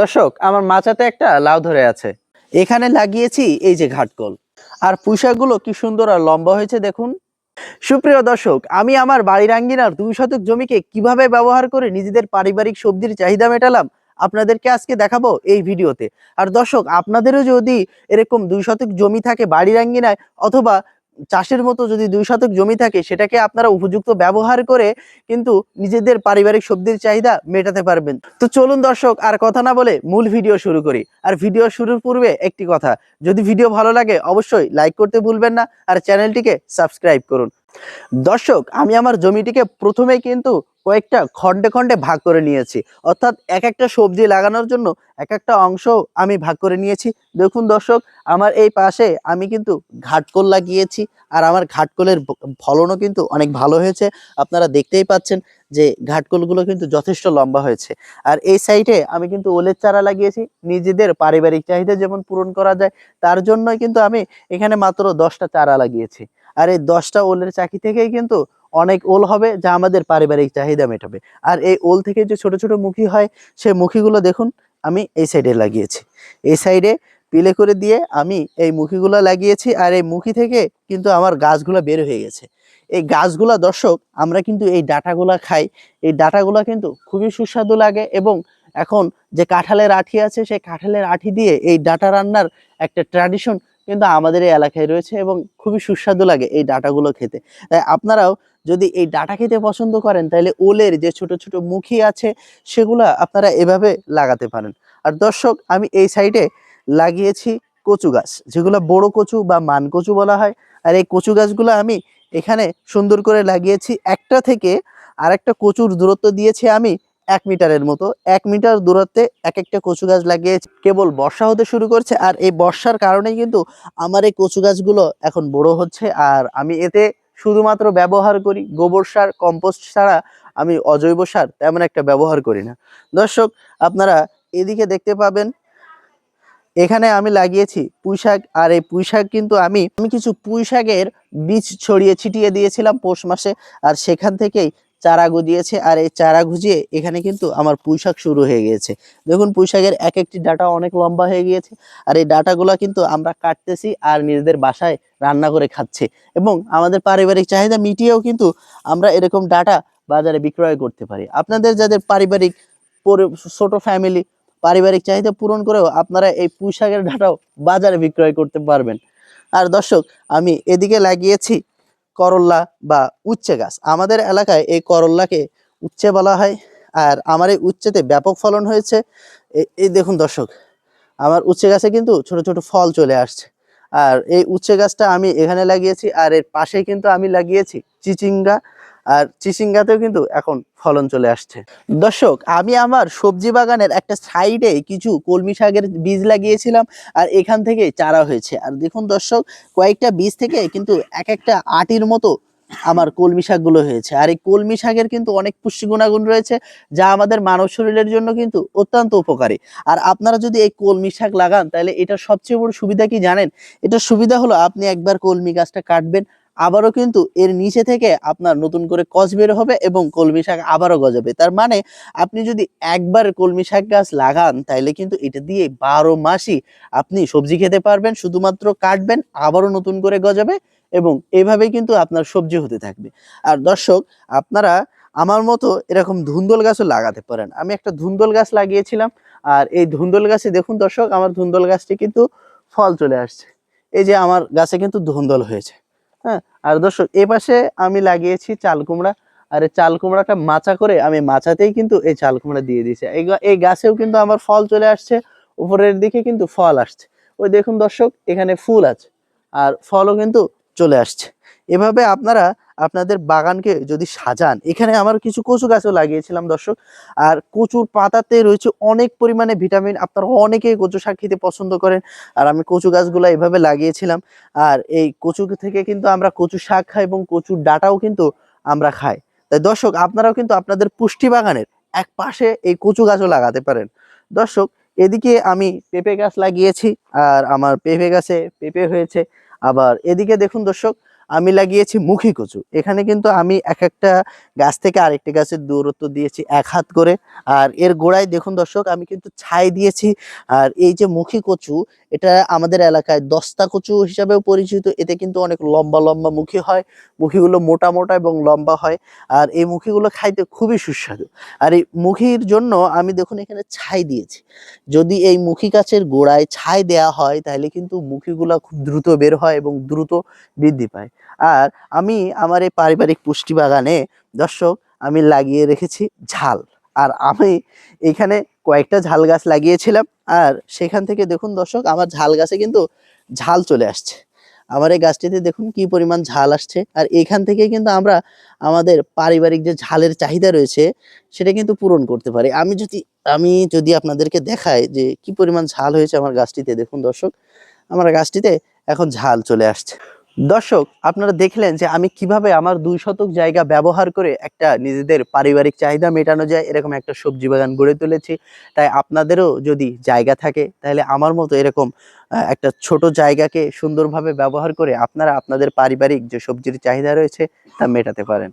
দর্শক, আমার মাচাতে একটা লাউ ধরে আছে। এখানে লাগিয়েছি এই যে ঘাটকল। আর পুঁইশাকগুলো কি সুন্দর আর লম্বা হয়েছে দেখুন। সুপ্রিয় দর্শক, আমি আমার বাড়ির আঙ্গিনার দুই শতক জমিকে কীভাবে ব্যবহার করে নিজেদের পারিবারিক সবজির চাহিদা মেটালাম, আপনাদেরকে আজকে দেখাবো এই ভিডিওতে। আর দর্শক, আপনাদেরও যদি এরকম দুই শতক জমি থাকে বাড়ির আঙ্গিনায় অথবা চাষের মতো যদি দুই শতক জমি থাকে, সেটাকে আপনারা উপযুক্ত ব্যবহার করে কিন্তু নিজেদের পারিবারিক সবজির চাহিদা মেটাতে পারবেন। তো চলুন দর্শক, আর কথা না বলে মূল ভিডিও শুরু করি। আর ভিডিও শুরুর পূর্বে একটি কথা, যদি ভিডিও ভালো লাগে অবশ্যই লাইক করতে ভুলবেন না, আর চ্যানেলটিকে সাবস্ক্রাইব করুন। দর্শক, আমি আমার জমিটিকে প্রথমেই কিন্তু কয়েকটা খণ্ডে খণ্ডে ভাগ করে নিয়েছি। অর্থাৎ এক একটা সবজি লাগানোর জন্য এক একটা অংশ আমি ভাগ করে নিয়েছি। দেখুন দর্শক, আমার এই পাশে আমি কিন্তু ঘাটকোল লাগিয়েছি আর আমার ঘাটকোলের ফলনও কিন্তু অনেক ভালো হয়েছে। আপনারা দেখতেই পাচ্ছেন যে ঘাটকোলগুলো কিন্তু যথেষ্ট লম্বা হয়েছে। আর এই সাইডে আমি কিন্তু ওলের চারা লাগিয়েছি। নিজেদের পারিবারিক চাহিদা যেমন পূরণ করা যায়, তার জন্যই কিন্তু আমি এখানে মাত্র দশটা চারা লাগিয়েছি। আর এই দশটা ওলের চাকি থেকেই কিন্তু অনেক ওল হবে যা আমাদের পারিবারিক চাহিদা মেটাবে। আর এই ওল থেকে যে ছোট ছোট মুখী হয়, সে মুখীগুলো দেখুন, আমি এই সাইডে লাগিয়েছি। এই সাইডে পিলে করে দিয়ে আমি এই মুখীগুলো লাগিয়েছি আর এই মুখী থেকে কিন্তু আমার গাছগুলো বের হয়ে গেছে। এই গাছগুলা দর্শক, আমরা কিন্তু এই ডাটাগুলা খাই। এই ডাটাগুলা কিন্তু খুবই সুস্বাদু লাগে এবং এখন যে কাঁঠালের আঠি আছে, সেই কাঁঠালের আঠি দিয়ে এই ডাটা রান্নার একটা ট্র্যাডিশন কিন্তু আমাদের এই এলাকায় রয়েছে এবং খুবই সুস্বাদু লাগে এই ডাটাগুলো খেতে। তাই আপনারাও যদি এই ডাটা খেতে পছন্দ করেন তাহলে ওলের যে ছোট ছোট মুখী আছে, সেগুলো আপনারা এভাবে লাগাতে পারেন। আর দর্শক, আমি এই সাইডে লাগিয়েছি কচু গাছ, যেগুলো বড় কচু বা মান কচু বলা হয়। আর এই কচু গাছগুলো আমি এখানে সুন্দর করে লাগিয়েছি। একটা থেকে আরেকটা কচুর দূরত্ব দিয়েছি আমি এক মিটারের মতো। এক মিটার দূরত্বে এক একটা কচু গাছ লাগিয়েছি। কেবল বর্ষা হতে শুরু করছে আর এই বর্ষার কারণে কিন্তু আমার এই কচু গাছগুলো এখন বড় হচ্ছে। আর আমি এতে শুধুমাত্র ব্যবহার করি। গোবর সার, কম্পোস্ট ছাড়া আমি অজৈব সার তেমন একটা ব্যবহার করি না। দর্শক, আপনারা এদিকে দেখতে পাবেন, এখানে আমি লাগিয়েছি পুঁই শাক। আর এই পুঁই শাক কিন্তু আমি আমি কিছু পুঁই শাকের বীজ ছড়িয়ে ছিটিয়ে দিয়েছিলাম পৌষ মাসে। আর সেখান থেকেই চারা গজিয়েছে আর এই চারা গুজিয়ে এখানে কিন্তু আমার পুঁই শাক শুরু হয়ে গিয়েছে। দেখুন পুঁই শাকের এক একটি ডাটা অনেক লম্বা হয়ে গিয়েছে আর এই ডাটাগুলো কিন্তু আমরা কাটতেছি আর নিজেদের বাসায় রান্না করে খাচ্ছে। এবং আমাদের পারিবারিক চাহিদা মিটিয়েও কিন্তু আমরা এরকম ডাটা বাজারে বিক্রয় করতে পারি। আপনাদের যাদের পারিবারিক পরি- ছোট ফ্যামিলি পারিবারিক চাহিদা পূরণ করেও আপনারা এই পুঁই শাকের ডাটাও বাজারে বিক্রয় করতে পারবেন। আর দর্শক, আমি এদিকে লাগিয়েছি করল্লা বা উচ্ছে গাছ। আমাদের এলাকায় এই করল্লাকে উচ্ছে বলা হয় আর আমার এই উচ্ছেতে ব্যাপক ফলন হয়েছে। এই দেখুন দর্শক, আমার উচ্ছে গাছে কিন্তু ছোট ছোট ফল চলে আসছে। আর এই উচ্ছে গাছটা আমি এখানে লাগিয়েছি আর এর পাশে কিন্তু আমি লাগিয়েছি চিচিঙ্গা আর চিচিঙ্গাতেও কিন্তু এখন ফলন চলে আসছে। দর্শক, আমি আমার সবজি বাগানের একটা সাইডে কিছু কলমি শাকের বীজ লাগিয়েছিলাম আর এখান থেকে চারা হয়েছে। আর দেখুন দর্শক, কয়েকটা বীজ থেকে কিন্তু এক একটা আটির মতো আমার কলমি শাকগুলো হয়েছে। আর এই কলমি শাকের কিন্তু অনেক পুষ্টি গুণাগুণ রয়েছে, যা আমাদের মানব শরীরের জন্য কিন্তু অত্যন্ত উপকারী। আর আপনারা যদি এই কলমি শাক লাগান, তাহলে এটার সবচেয়ে বড় সুবিধা কি জানেন? এটার সুবিধা হলো আপনি একবার কলমি গাছটা কাটবেন আবারও কিন্তু এর নিচে থেকে আপনার নতুন করে কচ বের হবে এবং কলমি শাক আবারও গজাবে। তার মানে আপনি যদি একবার কলমি শাক গাছ লাগান তাহলে কিন্তু এটা দিয়ে বারো মাসই আপনি সবজি খেতে পারবেন, শুধুমাত্র কাটবেন, আবারও নতুন করে গজাবে এবং এইভাবেই কিন্তু আপনার সবজি হতে থাকবে। আর দর্শক, আপনারা আমার মতো এরকম ধুন্দল গাছও লাগাতে পারেন। আমি একটা ধুন্দল গাছ লাগিয়েছিলাম, আর এই ধুন্দল গাছে দেখুন দর্শক, আমার ধুন্দল গাছটি কিন্তু ফল চলে আসছে। এই যে আমার গাছে কিন্তু ধুন্দল হয়েছে। হ্যাঁ? আর দর্শক, এ পাশে আমি লাগিয়েছি চাল কুমড়া। আর চাল কুমড়াটা মাচা করে আমি মাচাতেই কিন্তু এই চাল কুমড়া দিয়ে দিয়েছি। এই গাছেও কিন্তু আমার ফল চলে আসছে। উপরের দিকে কিন্তু ফল আসছে। ওই দেখুন দর্শক, এখানে ফুল আছে। আর ফলও কিন্তু চলে আসছে। এভাবে আপনারা আপনাদের বাগানকে যদি সাজান। এখানে আমার কিছু কচু গাছও লাগিয়েছিলাম দর্শক। আর কচুর পাতাতে রয়েছে অনেক পরিমাণে ভিটামিন। আপনারা অনেকেই কচু শাক খেতে পছন্দ করেন। আর আমি কচু গাছগুলো এভাবে লাগিয়েছিলাম। আর এই কচু থেকে কিন্তু আমরা কচু শাক খাই এবং কচুর ডাটাও কিন্তু আমরা খাই। তাই দর্শক, আপনারাও কিন্তু আপনাদের পুষ্টি বাগানের এক পাশে এই কচু গাছও লাগাতে পারেন। দর্শক, এদিকে আমি পেঁপে গাছ লাগিয়েছি। আর আমার পেঁপে গাছে পেঁপে হয়েছে। আবার এদিকে দেখুন দর্শক আমি লাগিয়েছি মুখী কচু। এখানে কিন্তু আমি এক একটা গাছ থেকে আরেকটি গাছের দূরত্ব দিয়েছি এক হাত করে। আর এর গোড়ায় দেখুন দর্শক, আমি কিন্তু ছাই দিয়েছি। আর এই যে মুখী কচু, এটা আমাদের এলাকায় দস্তা কচু হিসাবেও পরিচিত। এতে কিন্তু অনেক লম্বা লম্বা মুখী হয়। মুখীগুলো মোটা মোটা এবং লম্বা হয়। আর এই মুখীগুলো খাইতে খুবই সুস্বাদু। আর এই মুখির জন্য আমি দেখুন এখানে ছাই দিয়েছি। যদি এই মুখী গাছের গোড়ায় ছাই দেয়া হয়, তাহলে কিন্তু মুখিগুলা খুব দ্রুত বের হয় এবং দ্রুত বৃদ্ধি পায়। আর আমি আমার এই পারিবারিক পুষ্টি বাগানে, দর্শক, আমি লাগিয়ে রেখেছি ঝাল। আর আমি এখানে কয়েকটা ঝাল গাছ লাগিয়েছিলাম আর সেখান থেকে দেখুন দর্শক, আমার ঝাল গাছে কিন্তু ঝাল চলে আসছে। আমার এই গাছটিতে দেখুন কি পরিমাণ ঝাল আসছে। আর এখান থেকে কিন্তু আমরা আমাদের পারিবারিক যে ঝালের চাহিদা রয়েছে, সেটা কিন্তু পূরণ করতে পারি। আমি যদি আমি যদি আপনাদেরকে দেখাই যে কি পরিমাণ ঝাল হয়েছে আমার গাছটিতে, দেখুন দর্শক, আমার গাছটিতে এখন ঝাল চলে আসছে। দর্শক, আপনারা দেখলেন যে আমি কীভাবে আমার দুই শতক জায়গা ব্যবহার করে একটা নিজেদের পারিবারিক চাহিদা মেটানো যায়, এরকম একটা সবজি বাগান গড়ে তুলেছি। তাই আপনাদেরও যদি জায়গা থাকে, তাহলে আমার মতো এরকম একটা ছোট জায়গাকে সুন্দরভাবে ব্যবহার করে আপনারা আপনাদের পারিবারিক যে সবজির চাহিদা রয়েছে, তা মেটাতে পারেন।